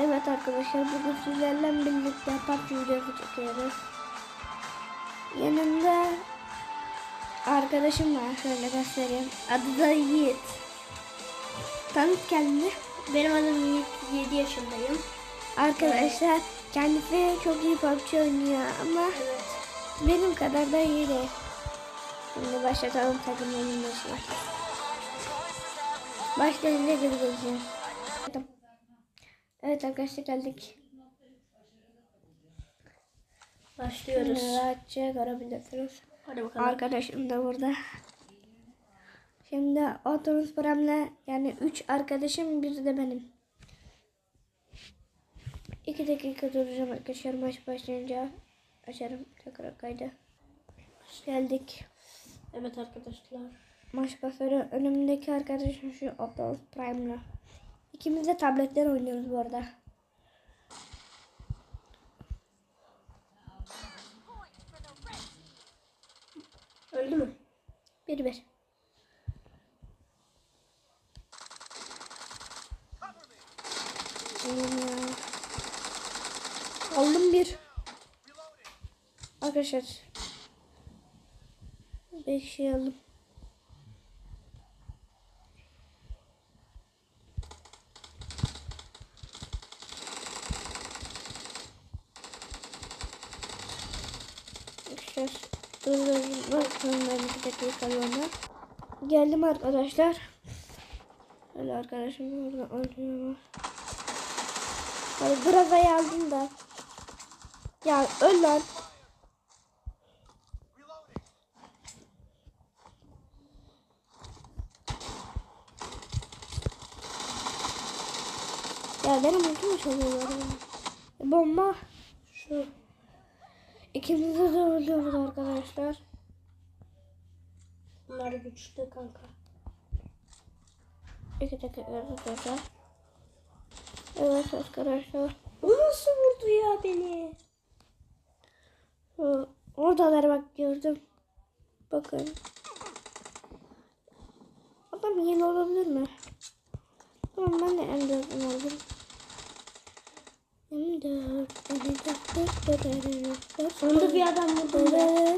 Evet arkadaşlar bugün sizlerle birlikte PUBG videosu çekiyoruz. Yanımda arkadaşım var şöyle göstereyim. Adı da Yiğit. Tanıt kendini. Benim adım Yiğit, 7 yaşındayım. Arkadaşlar kendisi çok iyi PUBG oynuyor ama Evet. benim kadar da iyi değil. Şimdi başlatalım takım oyunlaşma. Başlayınca göreceğiz. Evet arkadaşlar geldik. Başlıyoruz. Şimdi rahatça görebilirsiniz. Hadi bakalım. Arkadaşım da burada. Şimdi Optimus Prime'le yani 3 arkadaşım biri de benim. 2 dakika duracağım arkadaşlar maç başlayınca açarım tekrar kaydı. Geldik. Evet arkadaşlar. Maç başları önümdeki arkadaşım şu Optimus Prime'la. İkimiz de tabletler oynuyoruz bu arada. Öldü mü? Bir bir. Ya. Aldım bir. Arkadaşlar. Beş şey aldım. Arkadaşlar. Bakın ben. Geldim arkadaşlar. Öyle arkadaşım burada oynuyor. Hadi biraz aldım da. Ya öl lan. Ya benim ultim çalıyor. Bomba. Şu. İkimiz de ölüyoruz arkadaşlar. Bunlar güçlü kanka. İki dakika arkadaşlar. Evet arkadaşlar. Bu nasıl vurdu ya beni? Oradalar bak gördüm. Bakın. Adam yeni olabilir mi? Tamam ben de M4'üm aldım. M4, M4, Sonunda bir adam vurdu be.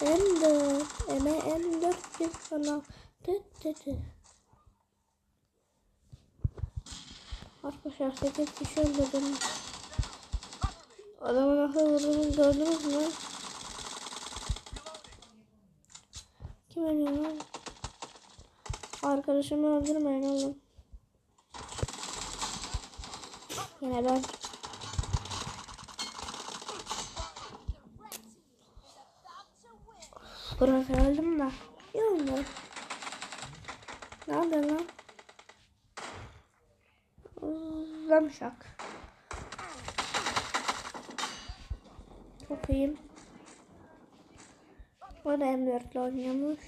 M4, Eme M4 bir sana. Arkadaşlar 8 kişi öldürdüm. Adamı nasıl vurduğunu gördünüz mü? Kim ölüyor lan? Arkadaşımı öldürmeyin oğlum. Yine ben. Burası öldüm de. Yok mu? Nerede lan? Uzlamışak. Çok iyiyim. O da M4 ile oynuyormuş.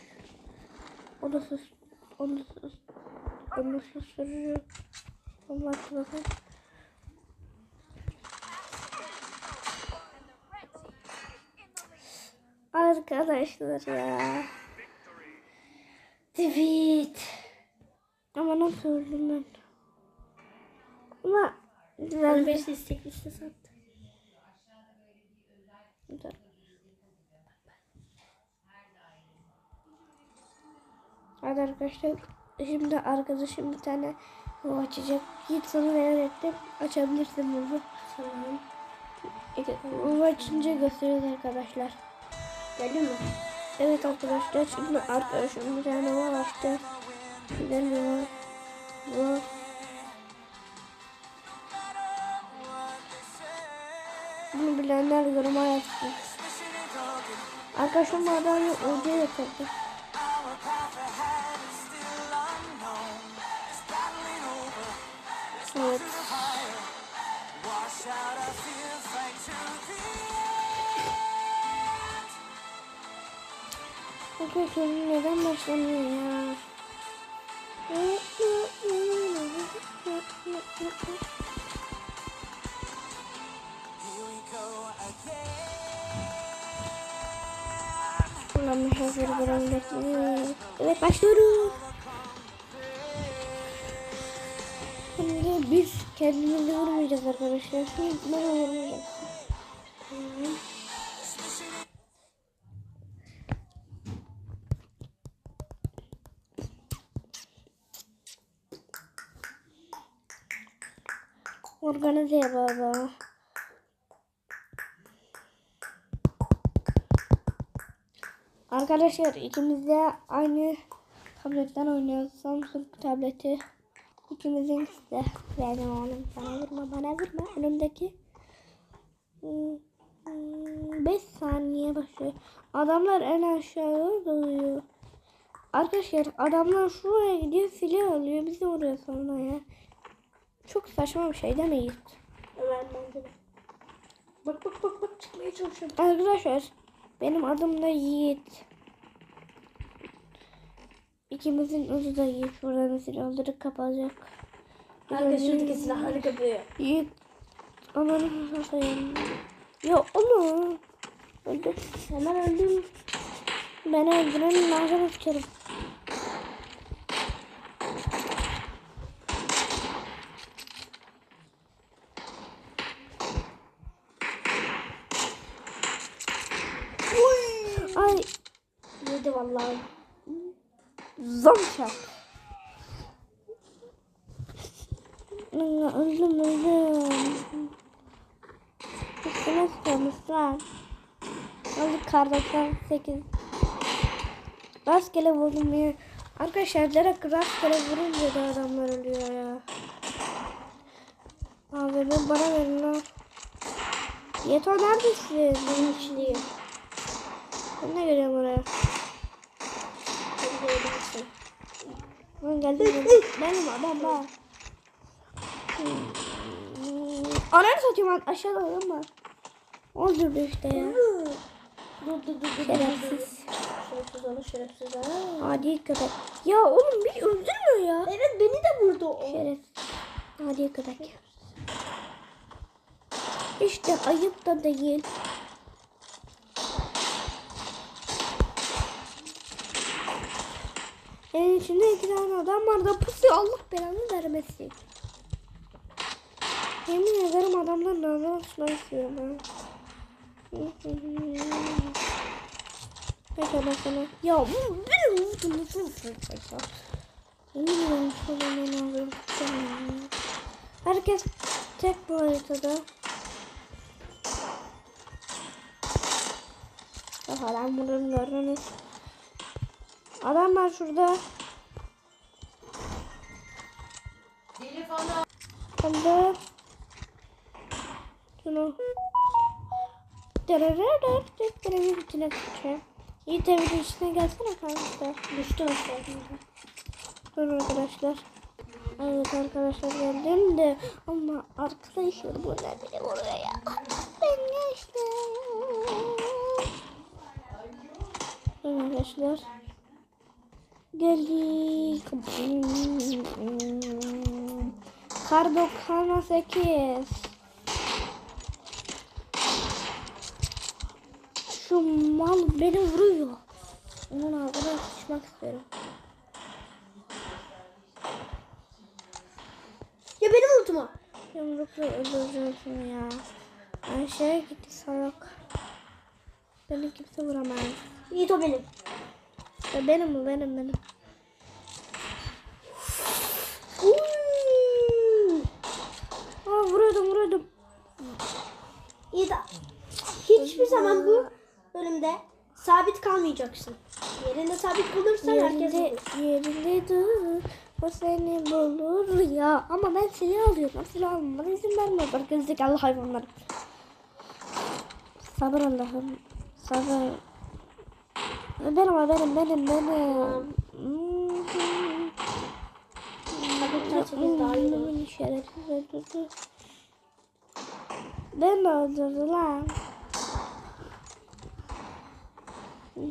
O da sus. O da sus. Onu susturucu. Allah bakın. Arkadaşlar ya. Evet. Ama nasıl öldüm ben? Ama Ben bir istek liste sattı. Hadi arkadaşlar şimdi arkadaşım bir tane bu açacak. Git sana öğrettim. Açabilirsin bunu. Tamam. Bu açınca gösteririz arkadaşlar. Geldi mi? Evet arkadaşlar şimdi arkadaşım bir tane var açtı. Gidelim Bu. Bunu bilenler yoruma yazsın. Arkadaşım adamı ucuya yatırdı. Evet. Arkadaşlar neden başlamıyor ya? Ulan hazır buranın Evet başlıyoruz. Şimdi biz kendimizi vurmayacağız arkadaşlar. Şu bana vurmayacağız. Organize baba. Arkadaşlar ikimiz de aynı tabletten oynuyoruz. Samsung tableti. İkimizin de benim oğlum bana vurma bana vurma önümdeki 5 saniye başlıyor. Adamlar en aşağıya doluyor. Arkadaşlar adamlar şuraya gidiyor file alıyor bizi vuruyor sonra ya. Çok saçma bir şey değil mi Yiğit? Ömer bence de. Bak bak bak bak çıkmaya çalışıyorum. Arkadaşlar benim adım da Yiğit. İkimizin adı da Yiğit. Buradan silahları kapatacak. Herkes şuradaki silahları kapıyor. Yiğit. Ananı satayım. Ya oğlum. Öldüm. Hemen öldüm. Beni öldüren nazara tutarım. Zamşak. Öldüm öldüm. Üstüne sıkılmışlar. Aldık kardeşler 8. Rastgele vurdum ya. Arkadaşlar direkt rastgele vurunca da adamlar ölüyor ya. Abi ben bana verin lan. Yeto neredesin? Benim içindeyim. Ben de geliyorum oraya. Hadi gelirsin. Ben geldim. Benim adam ben. Hmm. Ananı satayım aşağıda var. Öldürdü işte ya. Dur dur dur dur. Şerefsiz. Şerefsiz onu şerefsiz ha. Adi köpek. Ya oğlum bir öldürmüyor ya. Evet beni de vurdu o. Şerefsiz. Adi köpek. İşte ayıp da değil. İçinde iki tane adam var da pusuyor. Allah belanı vermesin. Yemin ederim adamlar nazar atışma istiyorum ben. Pekala sana. Ya bu benim vurdum. Yemin ederim ne nazar atışma. Herkes tek bu haritada. Falan bunları gördünüz. Adam var şurada. Kaldı. Şunu. Dererere evin içine düşeceğim. Yiğit evin içine gelsene kanka. Düştü aşağı. Dur arkadaşlar. Evet arkadaşlar geldim de ama arkadaşlar bu ne bile vuruyor ya. Ben geçtim. Evet arkadaşlar. Geldik. Kar 98. Şu mal beni vuruyor. Onun ağzına sıçmak istiyorum. Ya benim ultuma. Yumrukla öldüreceğim ya. Ayşe'ye gitti salak. Beni kimse vuramaz. Yiğit o benim. Benim bu benim benim. Bölümde sabit kalmayacaksın. Yerinde sabit bulursan herkes Yerinde, bulur. yerinde dur. O seni bulur ya. Ama ben silah alıyorum. Silah almama izin vermiyor. Bak gerizekalı hayvanlar. Sabır Allah'ım. Sabır. Benim o benim benim benim. Hmm. Ben de öldürdü lan. Ya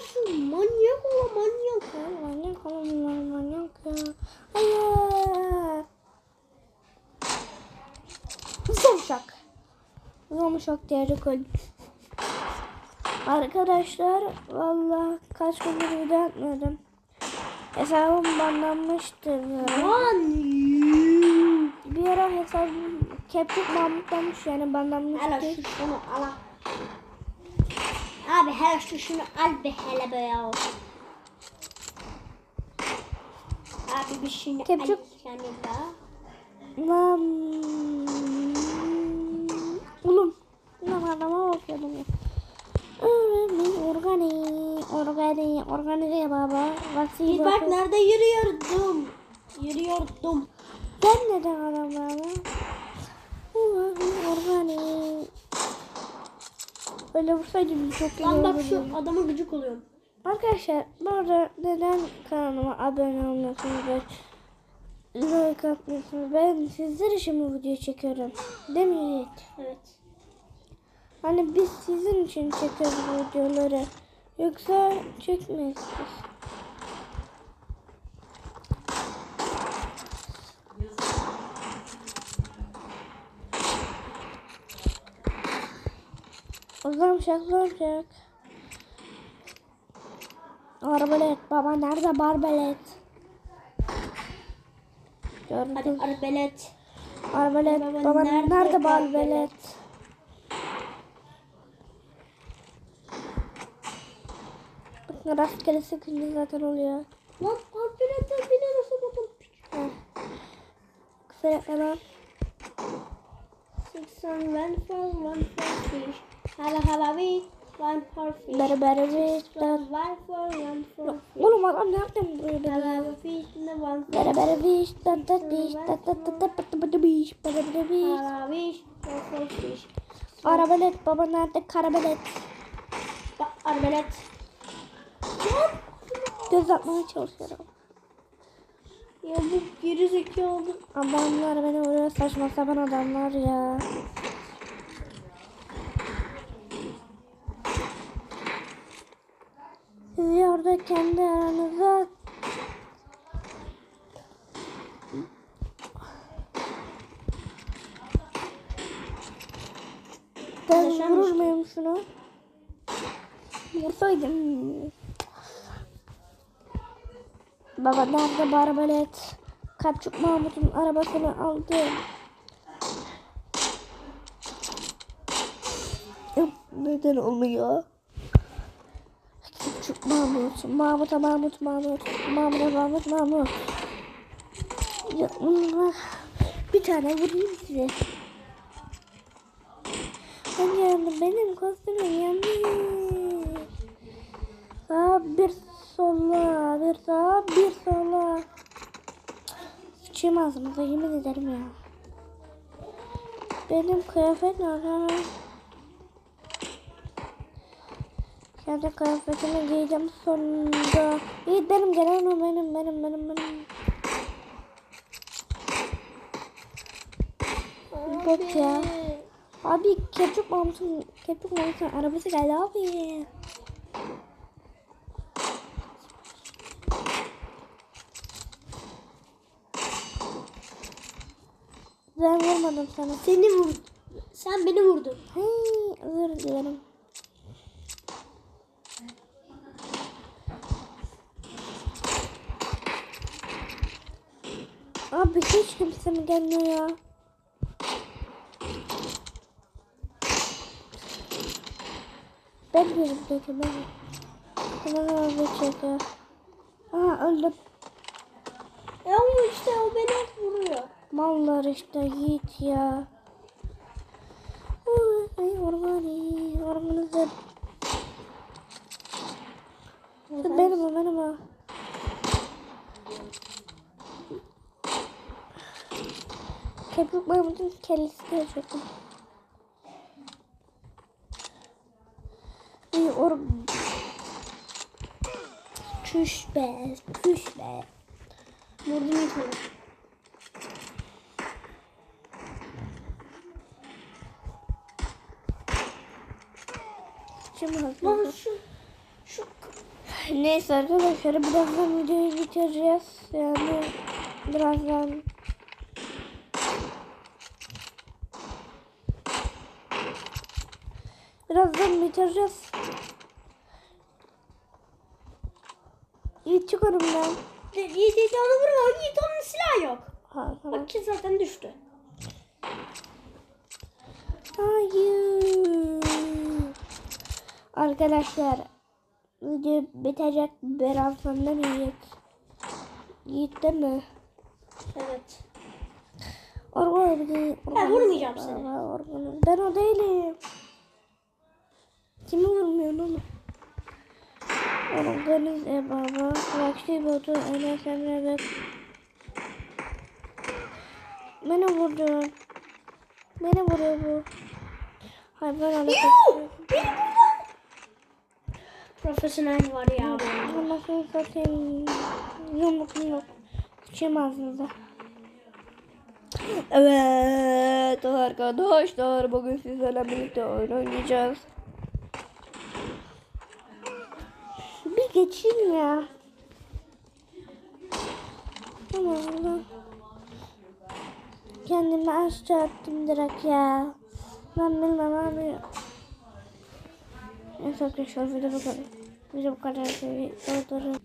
şu manyak ola manyak. Ya manyak oğlum manyak ya. Hayır. Zomşak. Zomşak diğeri koy. Arkadaşlar valla kaç gündür video atmadım. Hesabım banlanmıştı. ya. Lan. Bir ara hesabım kepçik mahmutlanmış yani Hele banlanmıştı. şu şunu al. Abi hele şu şunu al be hele be ya. Abi bir şunu Kepçük. al yani da. Lan. Oğlum. Lan adama bakıyordum ya. Organik, organik, organik baba. Bir bak nerede yürüyordum. Yürüyordum. Ben neden adamlarla? Organik. Öyle vursaydım çok iyi Lan bak şu adama gıcık oluyorum. Arkadaşlar bu arada neden kanalıma abone olmuyorsunuz ve like atmıyorsunuz? Ben sizler için bu videoyu çekiyorum. Değil mi Yiğit? Evet. Hani biz sizin için çekiyoruz videoları. Yoksa çekmeyiz Zorlayacak zorlayacak. Arbelet baba nerede barbelet? Gördüm. Hadi arbelet. Arbelet baba, baba nerede, nerede barbelet? barbelet? Bakın rastgele sıkınca zaten oluyor. Lan arbeletten beni nasıl buldum? Kısa yakalan. 6, 1, 1, 4, 1, 4, 1. Hala hala wait. One for fish. Better better wait. One for one for fish. Oğlum adam nereden buraya Hala hala fish ne one for Better better fish. Tat tat fish. Tat tat tat tat tat tat fish. Better better fish. Hala fish. One for fish. Arabelet baba nerede karabelet? Bak arabelet. Göz atmaya çalışıyorum. Ya bu geri zekalı adamlar beni oraya saçma sapan adamlar ya. Orada kendi aranızda Ben vurur muyum şunu? Vursaydım. Baba nerede bu arabalet? Kapçuk Mahmut'un arabasını aldı. Neden olmuyor? Kapçuk Mahmut. Mahmut'a Mahmut Mahmut. Mahmut'a Mahmut Mahmut. Ya Allah. Bir tane vurayım size. Ben yandım. Benim kostümüm yandı. Sağa bir sola. Bir sağa bir sola. Sıçayım ağzımıza yemin ederim ya. Benim kıyafet nerede? Kendi kıyafetimi giyeceğim sonunda. İyi benim gelen o benim benim benim benim. Bot ya. Abi Kepçuk Mahmut'un Kepçuk Mahmut'un arabası geldi abi. Ben vurmadım sana. Seni vurdu. Sen beni vurdun. Hey, özür dilerim. Abi hiç kimse mi gelmiyor ya? Ben değilim peki ben. Hemen ölecek ya. Aa öldüm. Ya işte o beni hep vuruyor. Mallar işte yiğit ya. Ay ormanı, ormanızda. Benim o benim o. Keplik Mahmut'un kellesi de çok. İyi or... Çüş be, çüş be. Vurdum onu. Şimdi Lan şu şu Neyse arkadaşlar birazdan videoyu bitireceğiz. Yani birazdan birazdan bitireceğiz. Yiğit çık önümden. Yiğit Yiğit onu vurma. Yiğit onun silahı yok. Ha, tamam. Bak ki zaten düştü. Hayır. Arkadaşlar video bitecek birazdan da Yiğit. Yiğit değil mi? Evet. Organ. Organ. Ben vurmayacağım seni. Organ. Ben o değilim. Kimi vurmuyorsun oğlum? Organize e baba. Vakti botu Enes Emre ve Beni vurdu. Beni vuruyor bu. Hayır ben öyle Yuh! Beni buradan. Profesyonel var ya. Nasıl satayım? Yumruk yumruk. Sıçayım ağzınıza. Evet arkadaşlar bugün sizlerle birlikte oyun oynayacağız. Bir geçeyim ya. Tamam. Kendimi aşağı attım direkt ya. Ben bilmem abi. Neyse arkadaşlar video bu kadar. Video bu kadar. Durdurun.